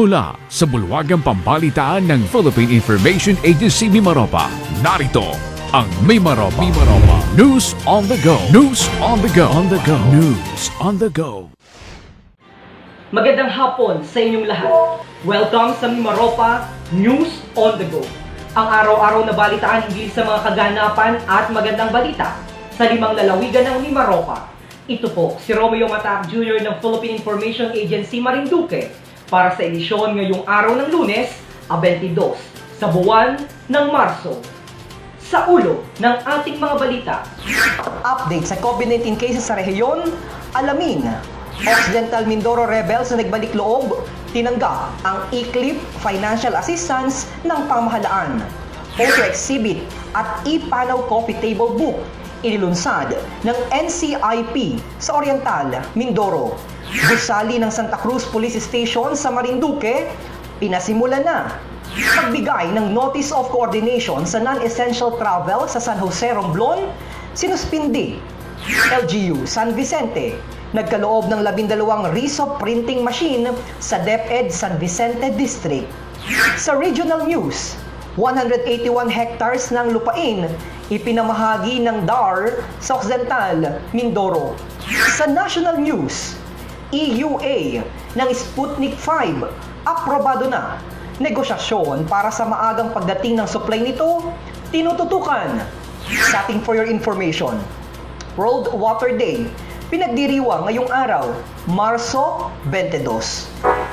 Mula sa bulwagang pambalitaan ng Philippine Information Agency Mimaropa, narito ang Mimaropa. Mimaropa. News on the go. News on the go. On the go. News on the go. Magandang hapon sa inyong lahat. Welcome sa Mimaropa News on the Go. Ang araw-araw na balitaan hinggil sa mga kaganapan at magandang balita sa limang lalawigan ng Mimaropa. Ito po si Romeo Matac Jr. ng Philippine Information Agency Marinduque para sa edisyon ngayong araw ng lunes, a 22, sa buwan ng Marso. Sa ulo ng ating mga balita, Update sa COVID-19 cases sa rehiyon, alamin. Occidental Mindoro Rebels na nagbalik loob, tinanggap ang ECLIP Financial Assistance ng pamahalaan. Photo exhibit at e-panaw coffee table book inilunsad ng NCIP sa Oriental, Mindoro. Gusali ng Santa Cruz Police Station sa Marinduque, pinasimula na pagbigay ng Notice of Coordination sa non-essential travel sa San Jose, Romblon, sinuspindi. LGU San Vicente, nagkaloob ng labindalawang RISO printing machine sa DepEd San Vicente District. Sa regional news, 181 hectares ng lupain ipinamahagi ng DAR sa Occidental, Mindoro. Sa national news, EUA ng Sputnik 5 aprobado na. Negosyasyon para sa maagang pagdating ng supply nito, tinututukan. Sa for your information, World Water Day, pinagdiriwang ngayong araw, Marso 22.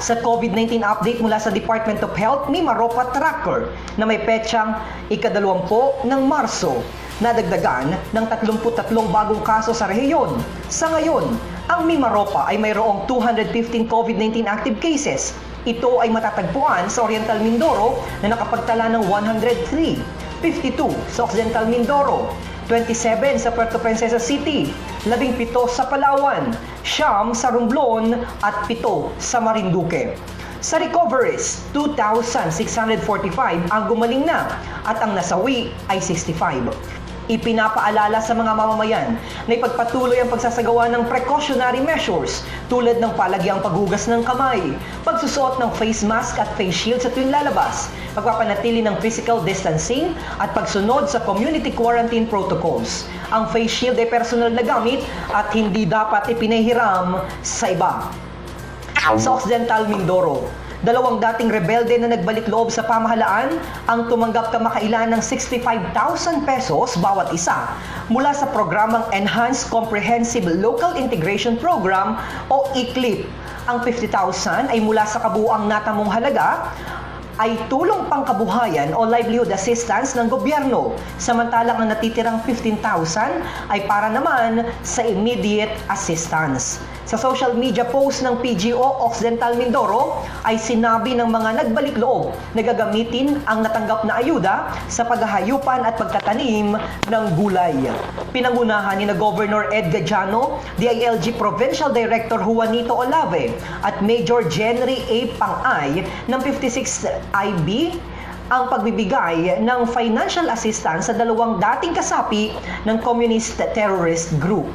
Sa COVID-19 update mula sa Department of Health, may Maropa Tracker na may petsang ikadalawampo ng Marso. Nadagdagan ng 33 bagong kaso sa rehiyon. Sa ngayon, ang Mimaropa ay mayroong 215 COVID-19 active cases. Ito ay matatagpuan sa Oriental Mindoro na nakapagtala ng 103, 52 sa Occidental Mindoro, 27 sa Puerto Princesa City, 17 sa Palawan, siyam sa Romblon at 7 sa Marinduque. Sa recoveries, 2,645 ang gumaling na at ang nasawi ay 65. Ipinapaalala sa mga mamamayan na ipagpatuloy ang pagsasagawa ng precautionary measures tulad ng palagyang paghugas ng kamay, pagsusuot ng face mask at face shield sa tuwing lalabas, pagpapanatili ng physical distancing at pagsunod sa community quarantine protocols. Ang face shield ay personal na gamit at hindi dapat ipinahiram sa iba. Sa Occidental Mindoro, dalawang dating rebelde na nagbalik loob sa pamahalaan ang tumanggap kamakailan ng 65,000 pesos bawat isa mula sa programang Enhanced Comprehensive Local Integration Program o ECLIP. Ang 50,000 ay mula sa kabuuang natamong halaga ay tulong pangkabuhayan o livelihood assistance ng gobyerno, samantalang ang natitirang 15,000 ay para naman sa immediate assistance. Sa social media post ng PGO Occidental Mindoro ay sinabi ng mga nagbalik loob na gagamitin ang natanggap na ayuda sa paghahayupan at pagtatanim ng gulay. Pinangunahan ni na Governor Ed Gajano, DILG Provincial Director Juanito Olave at Major Jenry A. Pangay ng 56 IB ang pagbibigay ng financial assistance sa dalawang dating kasapi ng communist terrorist group.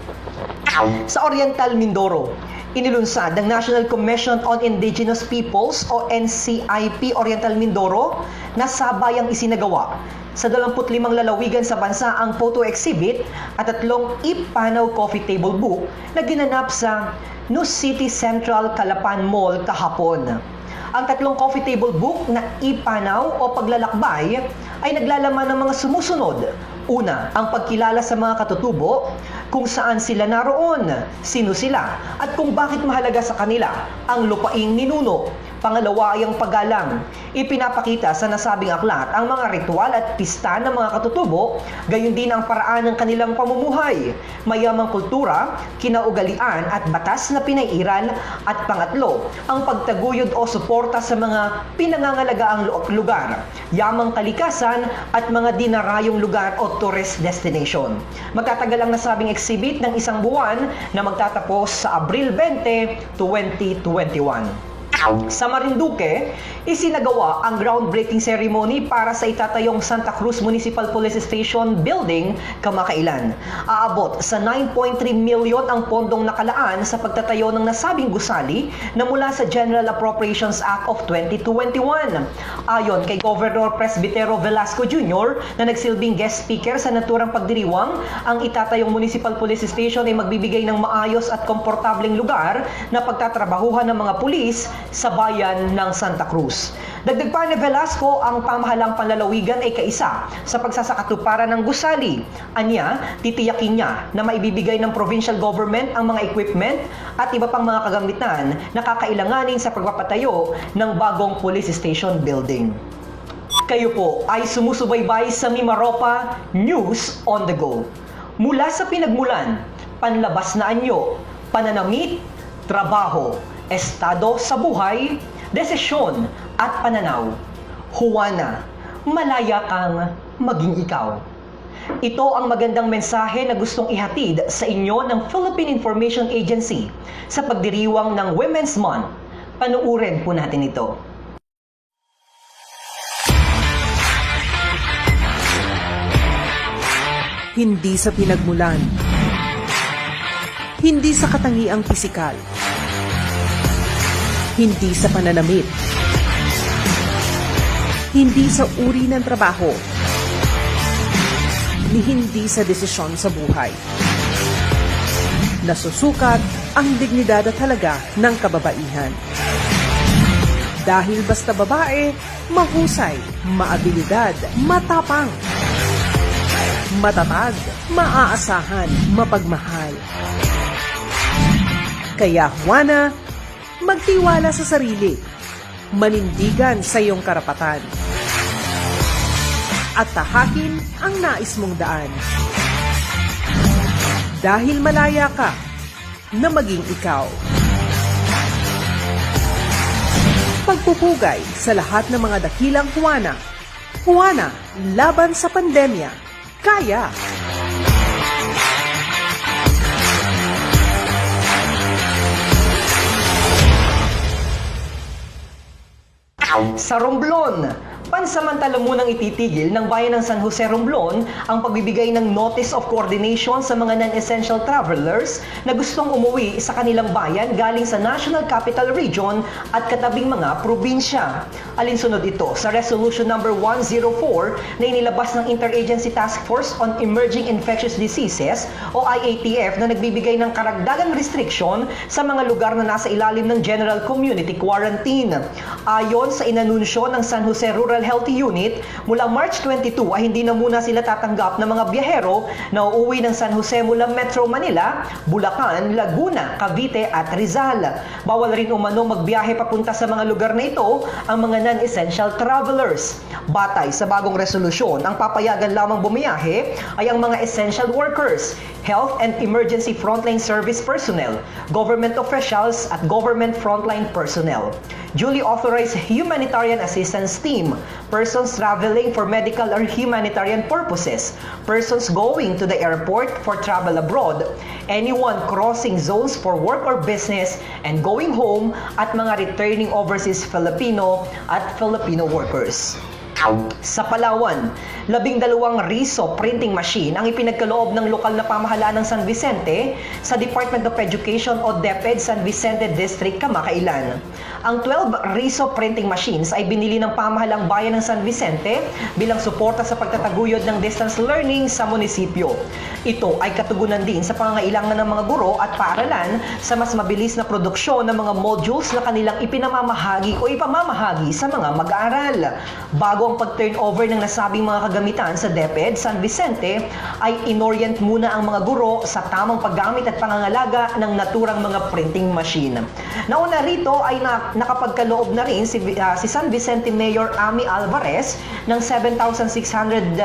Sa Oriental Mindoro, inilunsad ng National Commission on Indigenous Peoples o NCIP Oriental Mindoro na sabayang isinagawa sa 25 lalawigan sa bansa ang photo exhibit at tatlong ipanaw coffee table book na ginanap sa New City Central Calapan Mall kahapon. Ang tatlong coffee table book na ipanaw o paglalakbay ay naglalaman ng mga sumusunod. Una, ang pagkilala sa mga katutubo, kung saan sila naroon, sino sila, at kung bakit mahalaga sa kanila ang lupaing ninuno. Pangalawa ay ang paggalang. Ipinapakita sa nasabing aklat ang mga ritual at pista ng mga katutubo, gayon din ang paraan ng kanilang pamumuhay, mayamang kultura, kinaugalian at batas na pinairal at pangatlo, ang pagtaguyod o suporta sa mga pinangangalagaang lu- lugar, yamang kalikasan at mga dinarayong lugar o tourist destination. Magtatagal ang nasabing exhibit ng isang buwan na magtatapos sa Abril 20, 2021. Sa Marinduque, isinagawa ang groundbreaking ceremony para sa itatayong Santa Cruz Municipal Police Station building kamakailan. Aabot sa 9.3 milyon ang pondong nakalaan sa pagtatayo ng nasabing gusali na mula sa General Appropriations Act of 2021. Ayon kay Governor Presbitero Velasco Jr. na nagsilbing guest speaker sa naturang pagdiriwang, ang itatayong Municipal Police Station ay magbibigay ng maayos at komportableng lugar na pagtatrabahuhan ng mga pulis sa bayan ng Santa Cruz. Dagdag pa ni Velasco, ang pamahalang panlalawigan ay kaisa sa pagsasakatuparan ng gusali. Anya, titiyakin niya na maibibigay ng provincial government ang mga equipment at iba pang mga kagamitan na kakailanganin sa pagpapatayo ng bagong police station building. Kayo po ay sumusubaybay sa Mimaropa News on the Go. Mula sa pinagmulan, panlabas na anyo, pananamit, trabaho, estado sa buhay, desisyon at pananaw. Juana, malaya kang maging ikaw. Ito ang magandang mensahe na gustong ihatid sa inyo ng Philippine Information Agency sa pagdiriwang ng Women's Month. Panuurin po natin ito. Hindi sa pinagmulan. Hindi sa katangiang pisikal. Hindi sa pananamit. Hindi sa uri ng trabaho. Ni hindi sa desisyon sa buhay. Nasusukat ang dignidad at halaga ng kababaihan. Dahil basta babae, mahusay, maabilidad, matapang, matatag, maaasahan, mapagmahal. Kaya Juana, magtiwala sa sarili, manindigan sa iyong karapatan, at tahakin ang nais mong daan. Dahil malaya ka na maging ikaw. Pagpupugay sa lahat ng mga dakilang Juana. Juana, laban sa pandemya. Kaya! Sa Romblon, pansamantala munang ititigil ng bayan ng San Jose Romblon ang pagbibigay ng Notice of Coordination sa mga non-essential travelers na gustong umuwi sa kanilang bayan galing sa National Capital Region at katabing mga probinsya. Alinsunod ito sa Resolution Number 104 na inilabas ng Interagency Task Force on Emerging Infectious Diseases o IATF na nagbibigay ng karagdagang restriction sa mga lugar na nasa ilalim ng General Community Quarantine. Ayon sa inanunsyo ng San Jose Rural Health Unit, mula March 22 ay hindi na muna sila tatanggap ng mga biyahero na uuwi ng San Jose mula Metro Manila, Bulacan, Laguna, Cavite at Rizal. Bawal rin umano magbiyahe papunta sa mga lugar na ito ang mga non-essential travelers. Batay sa bagong resolusyon, ang papayagan lamang bumiyahe ay ang mga essential workers, health and emergency frontline service personnel, government officials at government frontline personnel. Duly authorized humanitarian assistance team, persons traveling for medical or humanitarian purposes, persons going to the airport for travel abroad, anyone crossing zones for work or business and going home at mga returning overseas Filipino at Filipino workers. Sa Palawan, labing dalawang riso printing machine ang ipinagkaloob ng lokal na pamahalaan ng San Vicente sa Department of Education o DepEd San Vicente District kamakailan. Ang 12 riso printing machines ay binili ng pamahalang bayan ng San Vicente bilang suporta sa pagtataguyod ng distance learning sa munisipyo. Ito ay katugunan din sa pangangailangan ng mga guro at paaralan sa mas mabilis na produksyon ng mga modules na kanilang ipinamamahagi o ipamamahagi sa mga mag-aaral. Bago ang pag-turnover ng nasabing mga kagamitan sa DepEd San Vicente, ay inorient muna ang mga guro sa tamang paggamit at pangangalaga ng naturang mga printing machine. Nauna rito ay na, nakapagkaloob na rin si, ah, si San Vicente Mayor Ami Alvarez ng 7,680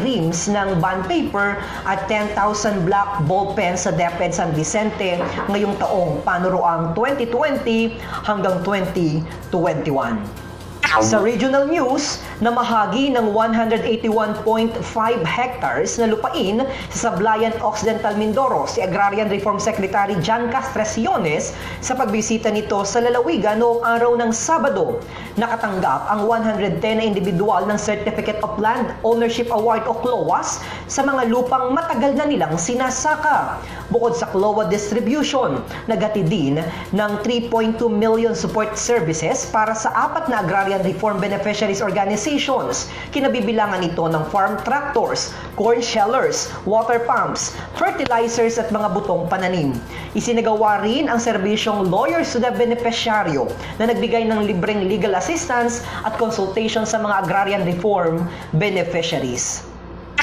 reams ng bond paper at 10,000 black ball pens sa DepEd San Vicente ngayong taong panuroang 2020 hanggang 2021. Sa regional news, Namahagi ng 181.5 hectares na lupain sa Sablayan Occidental Mindoro si Agrarian Reform Secretary Jan Castresiones sa pagbisita nito sa lalawigan noong araw ng Sabado. Nakatanggap ang 110 na individual ng Certificate of Land Ownership Award o CLOAS sa mga lupang matagal na nilang sinasaka. Bukod sa CLOA distribution, nagati din ng 3.2 million support services para sa apat na Agrarian Reform Beneficiaries Organizations. Kinabibilangan ito ng farm tractors, corn shellers, water pumps, fertilizers at mga butong pananim. Isinagawa rin ang serbisyong lawyers to the beneficiaryo na nagbigay ng libreng legal assistance at consultation sa mga agrarian reform beneficiaries.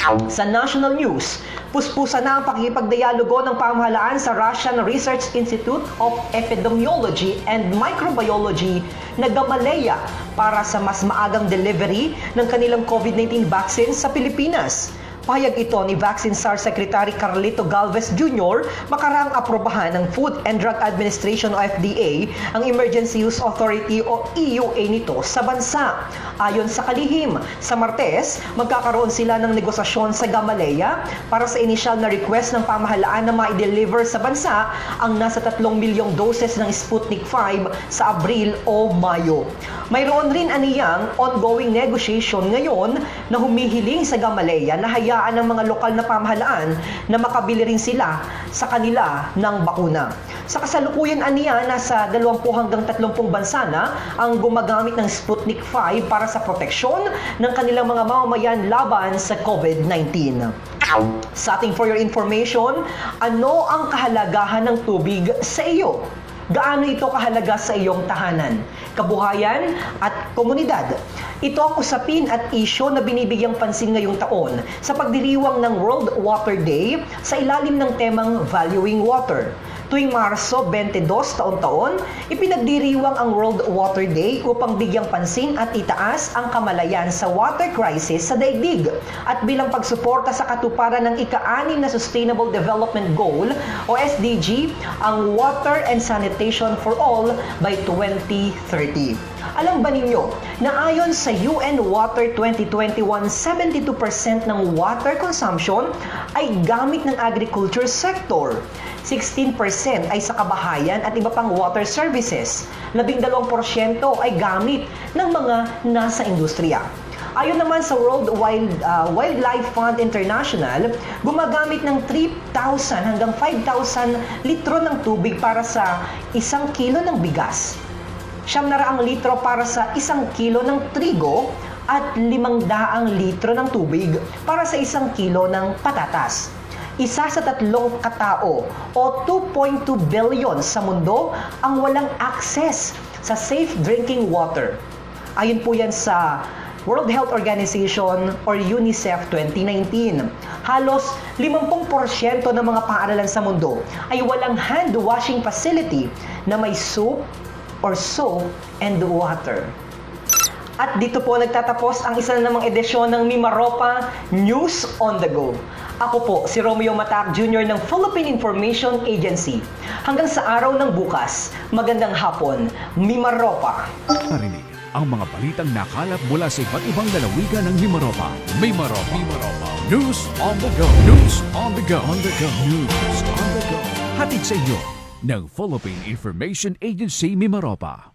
Sa national news, puspusa na ang pakikipagdialogo ng pamahalaan sa Russian Research Institute of Epidemiology and Microbiology na Gamaleya para sa mas maagang delivery ng kanilang COVID-19 vaccine sa Pilipinas. Pahayag ito ni Vaccine SAR Secretary Carlito Galvez Jr. makarang aprobahan ng Food and Drug Administration o FDA ang Emergency Use Authority o EUA nito sa bansa. Ayon sa kalihim, sa Martes, magkakaroon sila ng negosasyon sa Gamaleya para sa initial na request ng pamahalaan na ma-deliver sa bansa ang nasa 3 milyong doses ng Sputnik 5 sa Abril o Mayo. Mayroon rin aniyang ongoing negotiation ngayon na humihiling sa Gamaleya na hayaan ng mga lokal na pamahalaan na makabili rin sila sa kanila ng bakuna. Sa kasalukuyan aniya, nasa 20 hanggang 30 bansa na ang gumagamit ng Sputnik 5 para sa proteksyon ng kanilang mga mamamayan laban sa COVID-19. Sa ating for your information, ano ang kahalagahan ng tubig sa iyo? Gaano ito kahalaga sa iyong tahanan, kabuhayan at komunidad? Ito ang usapin at isyo na binibigyang pansin ngayong taon sa pagdiriwang ng World Water Day sa ilalim ng temang Valuing Water. Tuwing Marso 22 taon-taon, ipinagdiriwang ang World Water Day upang bigyang pansin at itaas ang kamalayan sa water crisis sa daigdig at bilang pagsuporta sa katuparan ng ika-anim na Sustainable Development Goal o SDG, ang Water and Sanitation for All by 2030. Alam ba ninyo na ayon sa UN Water 2021, 72% ng water consumption ay gamit ng agriculture sector. 16% ay sa kabahayan at iba pang water services. 12% ay gamit ng mga nasa industriya. Ayon naman sa World Wild, uh, Wildlife Fund International, gumagamit ng 3,000 hanggang 5,000 litro ng tubig para sa isang kilo ng bigas. Siyam na raang litro para sa isang kilo ng trigo at limang daang litro ng tubig para sa isang kilo ng patatas. Isa sa tatlong katao o 2.2 billion sa mundo ang walang access sa safe drinking water. Ayon po yan sa World Health Organization or UNICEF 2019. Halos 50% ng mga paaralan sa mundo ay walang hand washing facility na may soap or soap and water. At dito po nagtatapos ang isa na namang edisyon ng Mimaropa News on the Go. Ako po si Romeo Matak Jr. ng Philippine Information Agency. Hanggang sa araw ng bukas, magandang hapon, Mimaropa. Narinig ang mga balitang nakalap mula sa iba't ibang lalawigan ng Mimaropa. Mimaropa. Mimaropa. News on the go. News on the go. On the go. News on the go. Hatid sa inyo ng Philippine Information Agency Mimaropa.